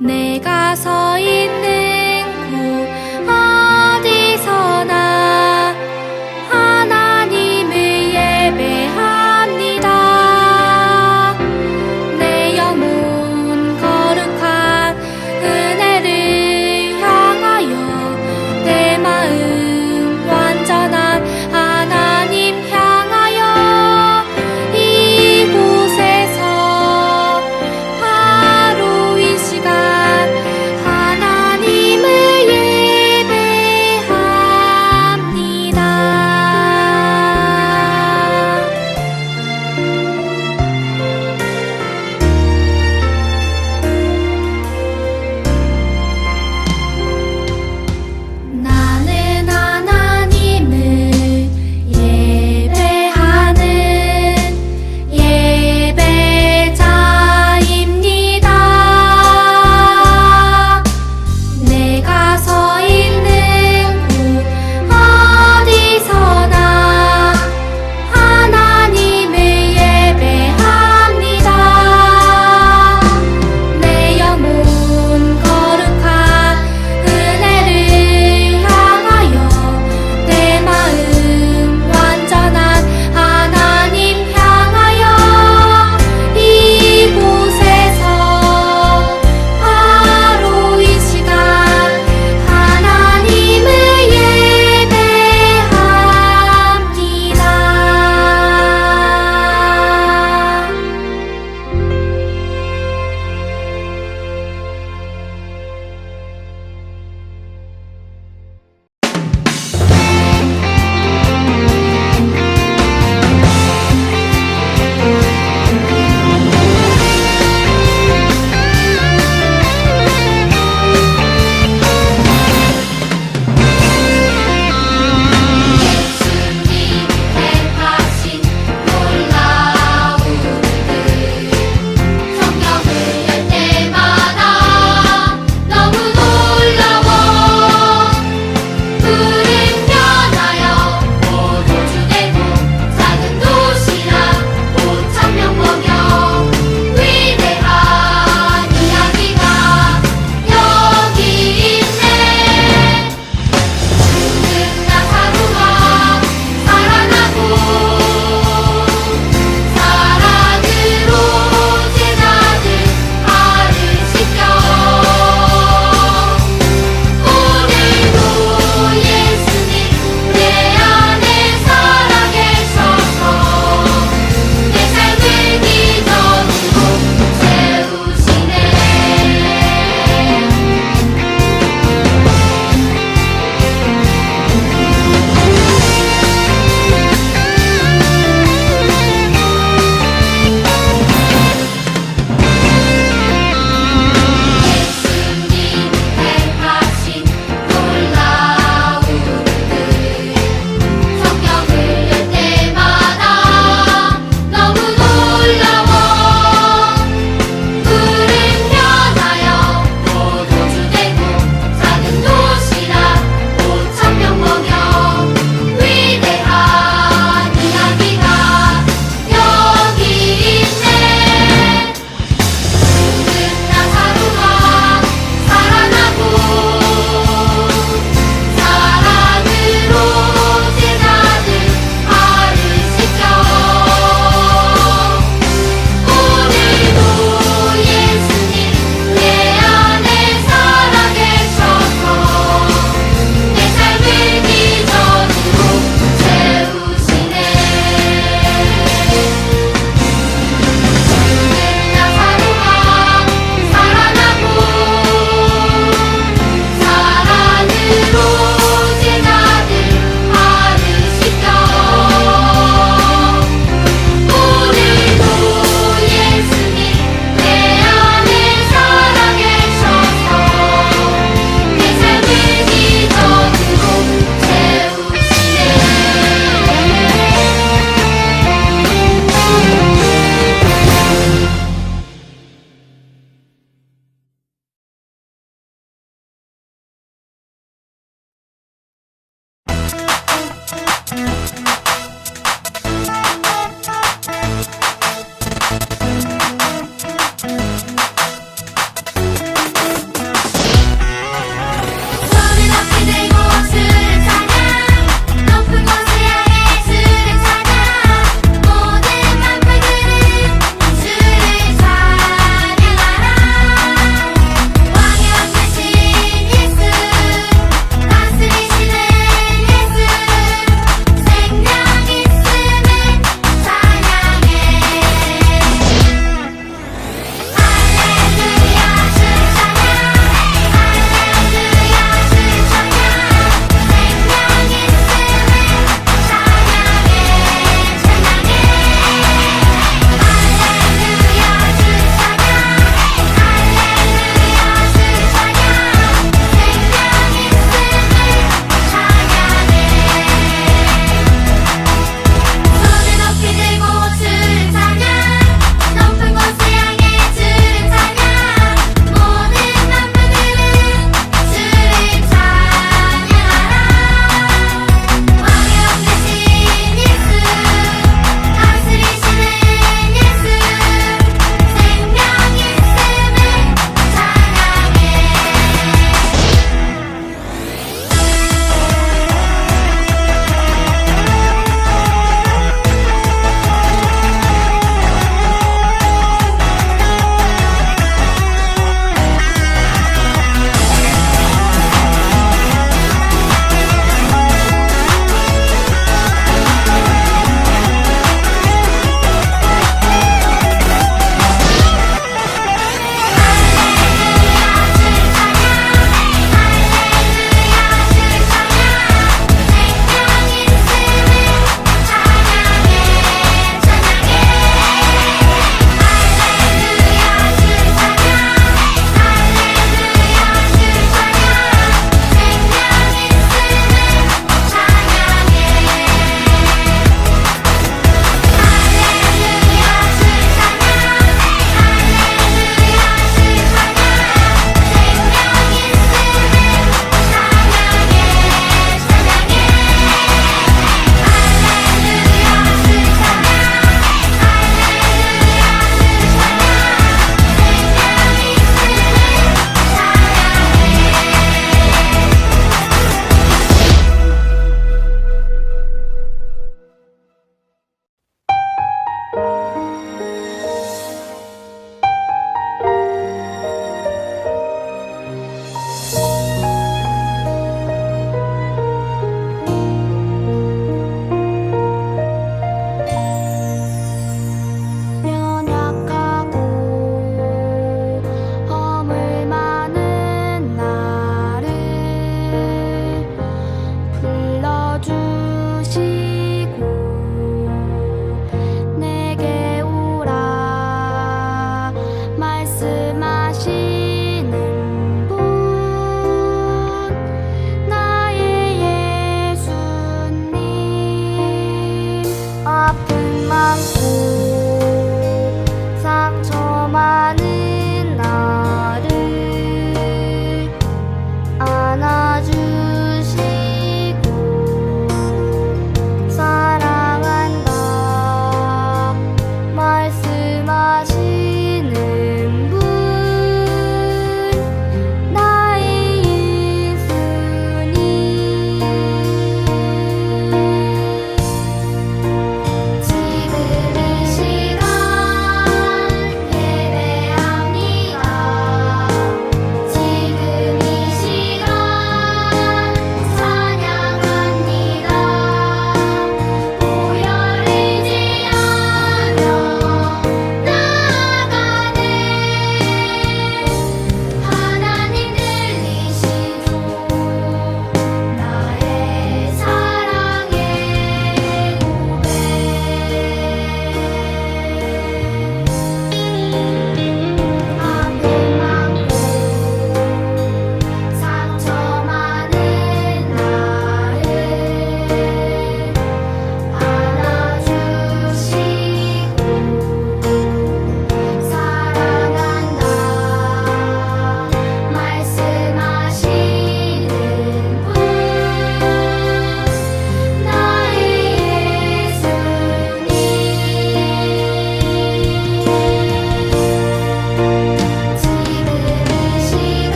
내가 서 있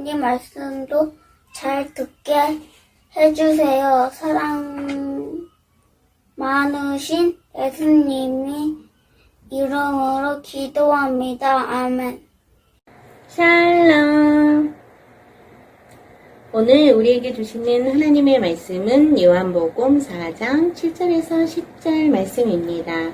전도사님 말씀도 잘 듣게 해주세요. 사랑 많으신 예수님이 이름으로 기도합니다. 아멘. 샬롬. 오늘 우리에게 주시는 하나님의 말씀은 요한복음 4장 7절에서 10절 말씀입니다.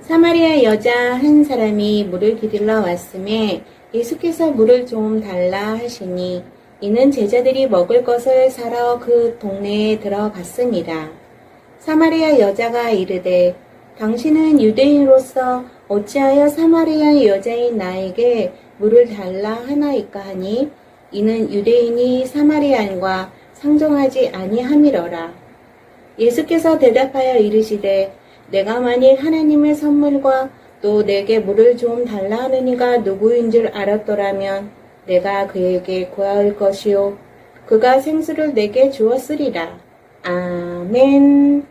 사마리아 여자 한 사람이 물을 기들러 왔음에 예수께서 물을 좀 달라 하시니 이는 제자들이 먹을 것을 사러 그 동네에 들어갔습니다. 사마리아 여자가 이르되 당신은 유대인으로서 어찌하여 사마리아 여자인 나에게 물을 달라 하나이까 하니 이는 유대인이 사마리아인과 상종하지 아니함이러라. 예수께서 대답하여 이르시되 내가 만일 하나님의 선물과 또 내게 물을 좀 달라 하는 이가 누구인 줄 알았더라면 내가 그에게 구할 것이요 그가 생수를 내게 주었으리라. 아멘.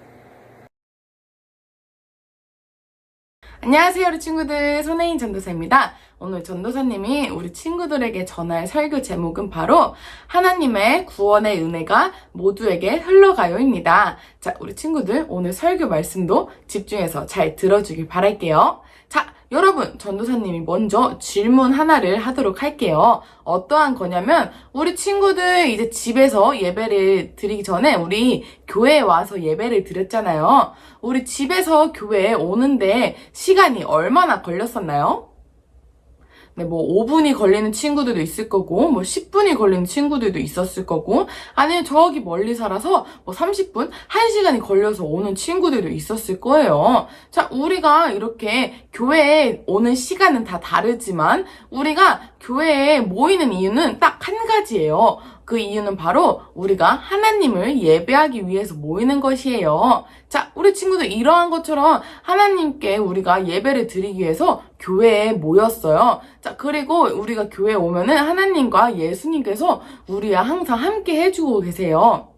안녕하세요, 우리 친구들. 손혜인 전도사입니다. 오늘 전도사님이 우리 친구들에게 전할 설교 제목은 바로 하나님의 구원의 은혜가 모두에게 흘러가요입니다. 자, 우리 친구들 오늘 설교 말씀도 집중해서 잘 들어주길 바랄게요. 자, 여러분, 전도사님이 먼저 질문 하나를 하도록 할게요. 어떠한 거냐면, 우리 친구들 이제 집에서 예배를 드리기 전에 우리 교회에 와서 예배를 드렸잖아요. 우리 집에서 교회에 오는데 시간이 얼마나 걸렸었나요? 네, 뭐 5분이 걸리는 친구들도 있을 거고, 뭐 10분이 걸리는 친구들도 있었을 거고, 아니면 저기 멀리 살아서 뭐 30분, 1시간이 걸려서 오는 친구들도 있었을 거예요. 자, 우리가 이렇게 교회에 오는 시간은 다 다르지만, 우리가 교회에 모이는 이유는 딱 한 가지예요. 그 이유는 바로 우리가 하나님을 예배하기 위해서 모이는 것이에요. 자, 우리 친구들 이러한 것처럼 하나님께 우리가 예배를 드리기 위해서 교회에 모였어요. 자, 그리고 우리가 교회에 오면은 하나님과 예수님께서 우리와 항상 함께 해주고 계세요.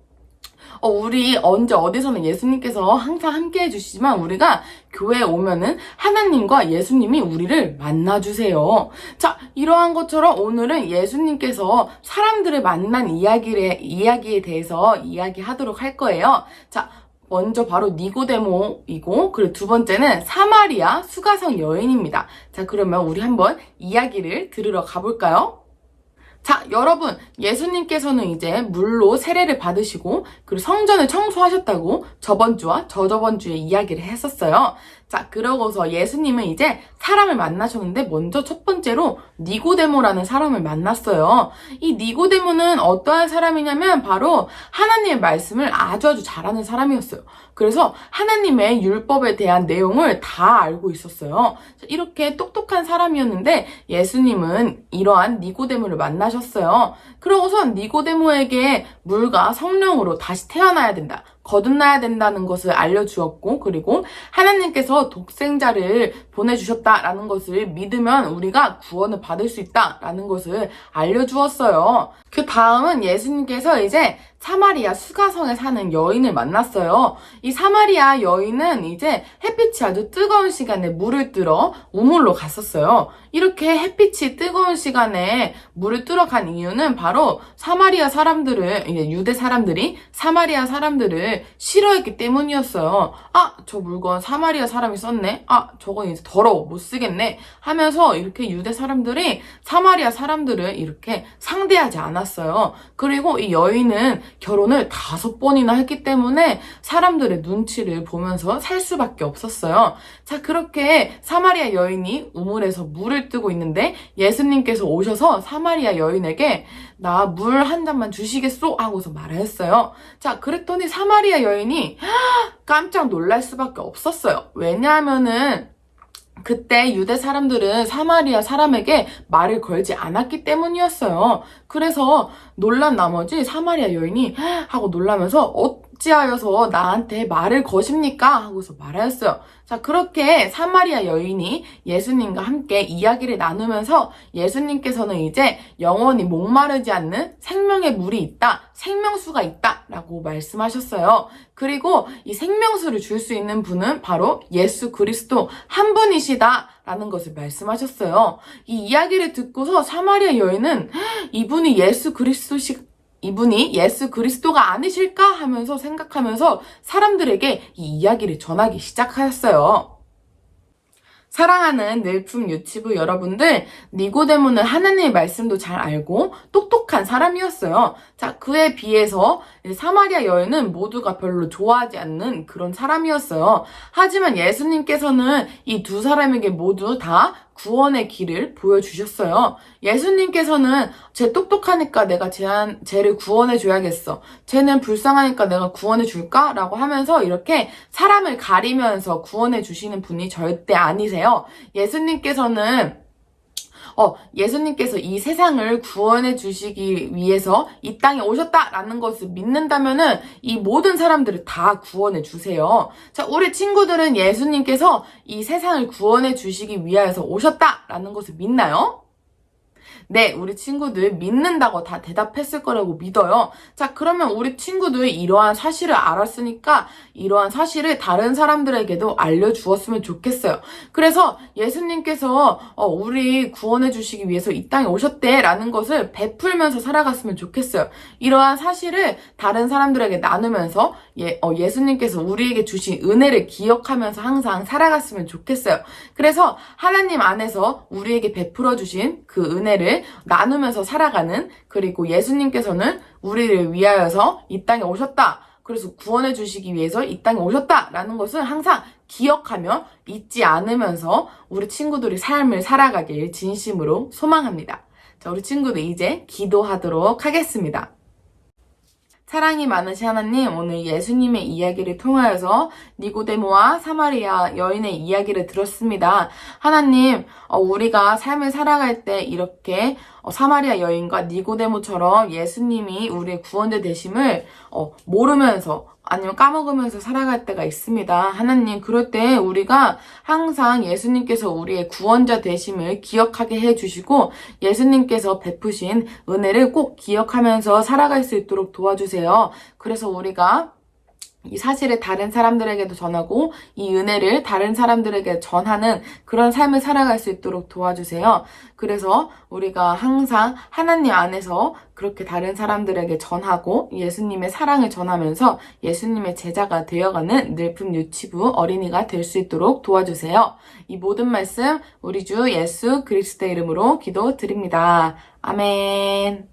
어, 우리 언제 어디서는 예수님께서 항상 함께 해주시지만 우리가 교회에 오면은 하나님과 예수님이 우리를 만나주세요. 자, 이러한 것처럼 오늘은 예수님께서 사람들을 만난 이야기를, 이야기에 대해서 이야기하도록 할 거예요. 자, 먼저 바로 니고데모이고, 그리고 두 번째는 사마리아 수가성 여인입니다. 자, 그러면 우리 한번 이야기를 들으러 가볼까요? 자, 여러분, 예수님께서는 이제 물로 세례를 받으시고, 그리고 성전을 청소하셨다고 저번 주와 저저번 주에 이야기를 했었어요. 자, 그러고서 예수님은 이제 사람을 만나셨는데, 먼저 첫 번째로 니고데모라는 사람을 만났어요. 이 니고데모는 어떠한 사람이냐면, 바로 하나님의 말씀을 아주 아주 잘하는 사람이었어요. 그래서 하나님의 율법에 대한 내용을 다 알고 있었어요. 자, 이렇게 똑똑한 사람이었는데, 예수님은 이러한 니고데모를 만나셨어요. 그러고선 니고데모에게 물과 성령으로 다시 태어나야 된다. 거듭나야 된다는 것을 알려주었고, 그리고 하나님께서 독생자를 보내주셨다라는 것을 믿으면 우리가 구원을 받을 수 있다라는 것을 알려주었어요. 그 다음은 예수님께서 이제 사마리아 수가성에 사는 여인을 만났어요. 이 사마리아 여인은 이제 햇빛이 아주 뜨거운 시간에 물을 뜨러 우물로 갔었어요. 이렇게 햇빛이 뜨거운 시간에 물을 뜨러 간 이유는 바로 사마리아 사람들을, 유대 사람들이 사마리아 사람들을 싫어했기 때문이었어요. 아, 저 물건 사마리아 사람이 썼네? 아, 저건 이제 더러워. 못 쓰겠네. 하면서 이렇게 유대 사람들이 사마리아 사람들을 이렇게 상대하지 않았어요. 그리고 이 여인은 결혼을 다섯 번이나 했기 때문에 사람들의 눈치를 보면서 살 수밖에 없었어요. 자, 그렇게 사마리아 여인이 우물에서 물을 뜨고 있는데 예수님께서 오셔서 사마리아 여인에게 나 물 한 잔만 주시겠소? 하고서 말을 했어요. 자, 그랬더니 사마리아 여인이 깜짝 놀랄 수밖에 없었어요. 왜냐하면은 그때 유대 사람들은 사마리아 사람에게 말을 걸지 않았기 때문이었어요. 그래서 놀란 나머지 사마리아 여인이 하고 놀라면서 어, 어찌하여서 나한테 말을 거십니까? 하고서 말하였어요. 자, 그렇게 사마리아 여인이 예수님과 함께 이야기를 나누면서 예수님께서는 이제 영원히 목마르지 않는 생명의 물이 있다, 생명수가 있다, 라고 말씀하셨어요. 그리고 이 생명수를 줄 수 있는 분은 바로 예수 그리스도 한 분이시다, 라는 것을 말씀하셨어요. 이 이야기를 듣고서 사마리아 여인은 이분이 예수 그리스도시 이분이 예수 그리스도가 아니실까 하면서 생각하면서 사람들에게 이 이야기를 전하기 시작하였어요. 사랑하는 늘품 유치부 여러분들, 니고데모는 하나님의 말씀도 잘 알고 똑똑한 사람이었어요. 자, 그에 비해서 사마리아 여인은 모두가 별로 좋아하지 않는 그런 사람이었어요. 하지만 예수님께서는 이 두 사람에게 모두 다 구원의 길을 보여주셨어요. 예수님께서는 쟤 똑똑하니까 내가 쟤한, 쟤를 구원해줘야겠어. 쟤는 불쌍하니까 내가 구원해줄까? 라고 하면서 이렇게 사람을 가리면서 구원해주시는 분이 절대 아니세요. 예수님께서는 어, 예수님께서 이 세상을 구원해 주시기 위해서 이 땅에 오셨다라는 것을 믿는다면은 이 모든 사람들을 다 구원해 주세요. 자, 우리 친구들은 예수님께서 이 세상을 구원해 주시기 위하여서 오셨다라는 것을 믿나요? 네, 우리 친구들 믿는다고 다 대답했을 거라고 믿어요. 자, 그러면 우리 친구들 이러한 사실을 알았으니까 이러한 사실을 다른 사람들에게도 알려주었으면 좋겠어요. 그래서 예수님께서 어, 우리 구원해 주시기 위해서 이 땅에 오셨대라는 것을 베풀면서 살아갔으면 좋겠어요. 이러한 사실을 다른 사람들에게 나누면서 예, 어, 예수님께서 우리에게 주신 은혜를 기억하면서 항상 살아갔으면 좋겠어요. 그래서 하나님 안에서 우리에게 베풀어 주신 그 은혜를 나누면서 살아가는 그리고 예수님께서는 우리를 위하여서 이 땅에 오셨다. 그래서 구원해 주시기 위해서 이 땅에 오셨다라는 것을 항상 기억하며 잊지 않으면서 우리 친구들이 삶을 살아가길 진심으로 소망합니다. 자, 우리 친구들 이제 기도하도록 하겠습니다. 사랑이 많으신 하나님, 오늘 예수님의 이야기를 통하여서 니고데모와 사마리아 여인의 이야기를 들었습니다. 하나님, 어, 우리가 삶을 살아갈 때 이렇게 어, 사마리아 여인과 니고데모처럼 예수님이 우리의 구원자 되심을 어, 모르면서 아니면 까먹으면서 살아갈 때가 있습니다. 하나님, 그럴 때 우리가 항상 예수님께서 우리의 구원자 되심을 기억하게 해주시고 예수님께서 베푸신 은혜를 꼭 기억하면서 살아갈 수 있도록 도와주세요. 그래서 우리가 이 사실을 다른 사람들에게도 전하고 이 은혜를 다른 사람들에게 전하는 그런 삶을 살아갈 수 있도록 도와주세요. 그래서 우리가 항상 하나님 안에서 그렇게 다른 사람들에게 전하고 예수님의 사랑을 전하면서 예수님의 제자가 되어가는 늘품 유치부 어린이가 될 수 있도록 도와주세요. 이 모든 말씀 우리 주 예수 그리스도의 이름으로 기도드립니다. 아멘.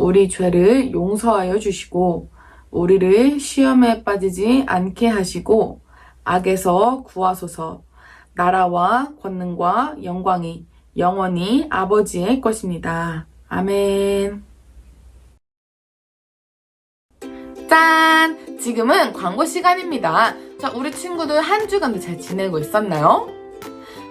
우리 죄를 용서하여 주시고 우리를 시험에 빠지지 않게 하시고 악에서 구하소서 나라와 권능과 영광이 영원히 아버지의 것입니다. 아멘. 짠! 지금은 광고 시간입니다. 자, 우리 친구들 한 주간도 잘 지내고 있었나요?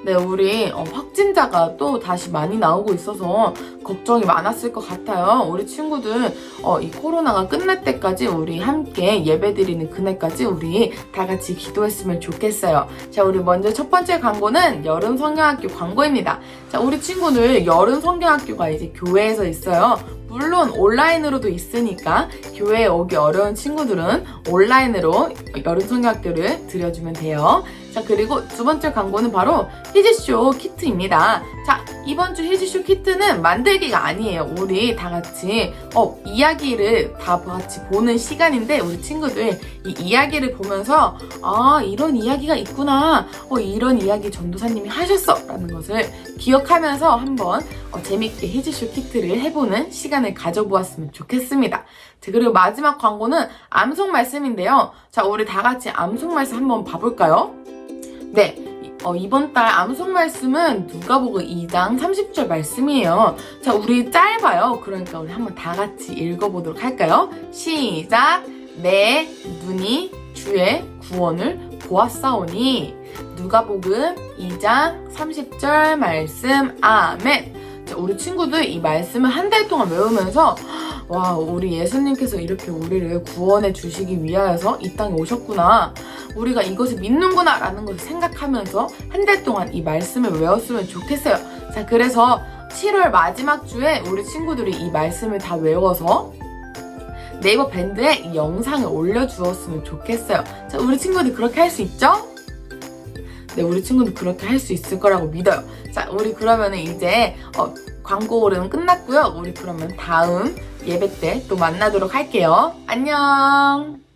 네, 우리 어, 확진자가 또 다시 많이 나오고 있어서 걱정이 많았을 것 같아요. 우리 친구들 어, 이 코로나가 끝날 때까지 우리 함께 예배드리는 그날까지 우리 다 같이 기도했으면 좋겠어요. 자, 우리 먼저 첫 번째 광고는 여름 성경학교 광고입니다. 자, 우리 친구들 여름 성경학교가 이제 교회에서 있어요. 물론 온라인으로도 있으니까 교회에 오기 어려운 친구들은 온라인으로 여름 성경학교를 들여주면 돼요. 자, 그리고 두 번째 광고는 바로 히즈쇼 키트입니다. 자, 이번 주 히지쇼 키트는 만들기가 아니에요. 우리 다 같이 어, 이야기를 다 같이 보는 시간인데 우리 친구들 이 이야기를 보면서 아 이런 이야기가 있구나. 어 이런 이야기 전도사님이 하셨어 라는 것을 기억 하면서 한번 어, 재밌게 히지쇼 키트를 해보는 시간을 가져보았으면 좋겠습니다. 자, 그리고 마지막 광고는 암송 말씀인데요. 자, 우리 다 같이 암송 말씀 한번 봐볼까요? 네. 이- 어, 이번 달 암송 말씀은 누가복음 2장 30절 말씀이에요. 자, 우리 짧아요. 그러니까 우리 한번 다 같이 읽어보도록 할까요? 시작! 내 눈이 주의 구원을 보았사오니 누가복음 2장 30절 말씀 아멘. 자, 우리 친구들 이 말씀을 한 달 동안 외우면서 와, 우리 예수님께서 이렇게 우리를 구원해 주시기 위하여서 이 땅에 오셨구나. 우리가 이것을 믿는구나. 라는 것을 생각하면서 한 달 동안 이 말씀을 외웠으면 좋겠어요. 자, 그래서 7월 마지막 주에 우리 친구들이 이 말씀을 다 외워서 네이버 밴드에 이 영상을 올려주었으면 좋겠어요. 자, 우리 친구들 그렇게 할 수 있죠? 네, 우리 친구들 그렇게 할 수 있을 거라고 믿어요. 자, 우리 그러면은 이제 어, 광고는 끝났고요. 우리 그러면 다음 예배 때 또 만나도록 할게요. 안녕!